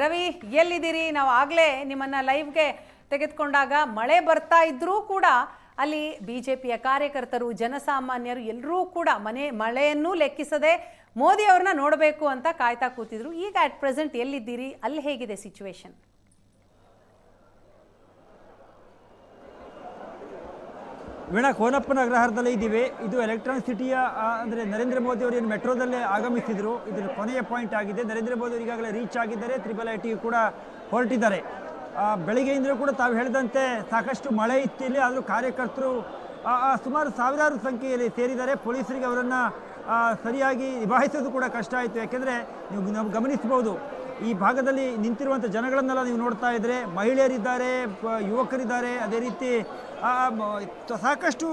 ರವಿ, ಎಲ್ಲಿದ್ದೀರಿ? ನಾವು ಆಗಲೇ ನಿಮ್ಮನ್ನು ಲೈವ್ಗೆ ತೆಗೆದುಕೊಂಡಾಗ ಮಳೆ ಬರ್ತಾ ಇದ್ರೂ ಕೂಡ ಅಲ್ಲಿ ಬಿ ಜೆ ಪಿಯ ಕಾರ್ಯಕರ್ತರು, ಜನಸಾಮಾನ್ಯರು ಎಲ್ಲರೂ ಕೂಡ ಮನೆ, ಮಳೆಯನ್ನೂ ಲೆಕ್ಕಿಸದೆ ಮೋದಿ ಅವ್ರನ್ನ ನೋಡಬೇಕು ಅಂತ ಕಾಯ್ತಾ ಕೂತಿದ್ರು. ಈಗ ಅಟ್ ಪ್ರೆಸೆಂಟ್ ಎಲ್ಲಿದ್ದೀರಿ? ಅಲ್ಲಿ ಹೇಗಿದೆ ಸಿಚುವೇಶನ್ ವೀಣಾ, ಕೋನಪ್ಪನ ಅಗ್ರಹಾರದಲ್ಲೇ ಇದ್ದೀವಿ. ಇದು ಎಲೆಕ್ಟ್ರಾನಿಕ್ ಸಿಟಿಯ ಅಂದರೆ ನರೇಂದ್ರ ಮೋದಿ ಅವರು ಏನು ಮೆಟ್ರೋದಲ್ಲೇ ಆಗಮಿಸಿದರು, ಇದರ ಕೊನೆಯ ಪಾಯಿಂಟ್ ಆಗಿದೆ. ನರೇಂದ್ರ ಮೋದಿ ಅವರು ಈಗಾಗಲೇ ರೀಚ್ ಆಗಿದ್ದಾರೆ ತ್ರಿಬಲ್ ಐ ಟಿಗೆ ಕೂಡ ಹೊರಟಿದ್ದಾರೆ. ಬೆಳಗ್ಗೆಯಿಂದಲೂ ಬೆಳಿಗ್ಗೆಯಿಂದ ಕೂಡ ತಾವು ಹೇಳಿದಂತೆ ಸಾಕಷ್ಟು ಮಳೆ ಇತ್ತಿಲ್ಲ, ಆದರೂ ಕಾರ್ಯಕರ್ತರು ಸುಮಾರು ಸಾವಿರಾರು ಸಂಖ್ಯೆಯಲ್ಲಿ ಸೇರಿದ್ದಾರೆ. ಪೊಲೀಸರಿಗೆ ಅವರನ್ನು ಸರಿಯಾಗಿ ನಿಭಾಯಿಸೋದು ಕೂಡ ಕಷ್ಟ ಆಯಿತು. ಯಾಕೆಂದರೆ ನೀವು ಗಮನಿಸ್ಬೋದು ಈ ಭಾಗದಲ್ಲಿ ನಿಂತಿರುವಂಥ ಜನಗಳನ್ನೆಲ್ಲ ನೀವು ನೋಡ್ತಾ ಇದ್ದರೆ ಮಹಿಳೆಯರಿದ್ದಾರೆ ಯುವಕರಿದ್ದಾರೆ ಅದೇ ರೀತಿ ಸಾಕಷ್ಟು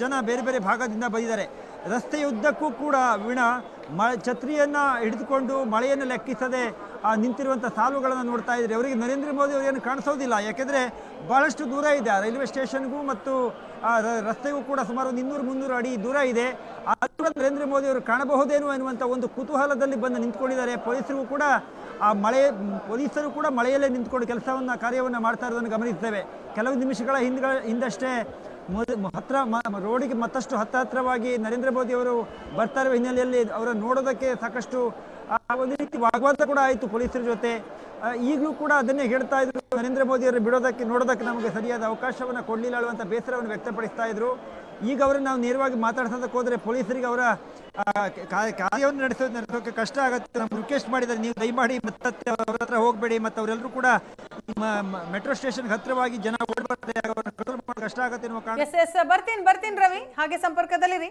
ಜನ ಬೇರೆ ಬೇರೆ ಭಾಗದಿಂದ ಬಂದಿದ್ದಾರೆ. ರಸ್ತೆಯುದ್ದಕ್ಕೂ ಕೂಡ ವೀಣಾ ಮ ಛತ್ರಿಯನ್ನು ಹಿಡಿದುಕೊಂಡು ಮಳೆಯನ್ನು ಲೆಕ್ಕಿಸದೆ ಆ, ನಿಂತಿರುವಂಥ ಸಾಲುಗಳನ್ನು ನೋಡ್ತಾ ಇದ್ದಾರೆ ಅವರಿಗೆ ನರೇಂದ್ರ ಮೋದಿ ಅವರೇನು ಕಾಣಿಸೋದಿಲ್ಲ. ಯಾಕೆಂದರೆ ಬಹಳಷ್ಟು ದೂರ ಇದೆ. ಆ ರೈಲ್ವೆ ಸ್ಟೇಷನ್ಗೂ ಮತ್ತು ಆ ರಸ್ತೆಗೂ ಕೂಡ ಸುಮಾರು ಇನ್ನೂರು ಮುನ್ನೂರು ಅಡಿ ದೂರ ಇದೆ. ಆದರೂ ನರೇಂದ್ರ ಮೋದಿ ಅವರು ಕಾಣಬಹುದೇನೋ ಎನ್ನುವಂಥ ಒಂದು ಕುತೂಹಲದಲ್ಲಿ ಬಂದು ನಿಂತ್ಕೊಂಡಿದ್ದಾರೆ. ಪೊಲೀಸರಿಗೂ ಕೂಡ ಆ ಮಳೆ, ಪೊಲೀಸರು ಕೂಡ ಮಳೆಯಲ್ಲೇ ನಿಂತ್ಕೊಂಡು ಕೆಲಸವನ್ನು, ಕಾರ್ಯವನ್ನು ಮಾಡ್ತಾ ಇರೋದನ್ನು ಗಮನಿಸ್ತೇವೆ ಕೆಲವು ನಿಮಿಷಗಳ ಹಿಂದ್ಗಳ ಹಿಂದಷ್ಟೇ ಹತ್ರ ರೋಡಿಗೆ ಮತ್ತಷ್ಟು ಹತ್ತ ಹತ್ರವಾಗಿ ನರೇಂದ್ರ ಮೋದಿ ಅವರು ಬರ್ತಾ ಇರುವ ಹಿನ್ನೆಲೆಯಲ್ಲಿ, ಅವರನ್ನು ನೋಡೋದಕ್ಕೆ ಸಾಕಷ್ಟು ಒಂದು ರೀತಿ ವಾಗ್ವಾದ ಕೂಡ ಆಯಿತು ಪೊಲೀಸರ ಜೊತೆ. ಈಗಲೂ ಕೂಡ ಅದನ್ನೇ ಹೇಳ್ತಾ ಇದ್ರು. ನರೇಂದ್ರ ಮೋದಿ ಅವರು ಬಿಡೋದಕ್ಕೆ, ನೋಡೋದಕ್ಕೆ ನಮಗೆ ಸರಿಯಾದ ಅವಕಾಶವನ್ನು ಕೊಡಲಿಲ್ಲ ಅನ್ನುವಂಥ ಬೇಸರವನ್ನು ವ್ಯಕ್ತಪಡಿಸ್ತಾ ಇದ್ರು. ಈಗ ಅವರು ನಾವು ನೇರವಾಗಿ ಮಾತಾಡ್ಸೋದಕ್ಕೆ ಹೋದರೆ ಪೊಲೀಸರಿಗೆ ಅವರ ಕಾರ್ಯವನ್ನು ನಡೆಸೋದು ನಡೆಸೋಕೆ ಕಷ್ಟ ಆಗುತ್ತೆ. ನಮ್ಗೆ ರಿಕ್ವೆಸ್ಟ್ ಮಾಡಿದ್ದಾರೆ. ನೀವು ದಯಮಾಡಿ ಮತ್ತೆ ಅವ್ರ ಹತ್ರ ಹೋಗಬೇಡಿ. ಮತ್ತು ಅವರೆಲ್ಲರೂ ಕೂಡ ಮೆಟ್ರೋ ಸ್ಟೇಷನ್ ಹತ್ತಿರವಾಗಿ ಜನ ಓಡಬಾರ್ದೆ ಕಷ್ಟ ಆಗುತ್ತೆ ಬರ್ತೀನಿ ಬರ್ತೀನಿ ರವಿ. ಹಾಗೆ ಸಂಪರ್ಕದಲ್ಲಿರಿ.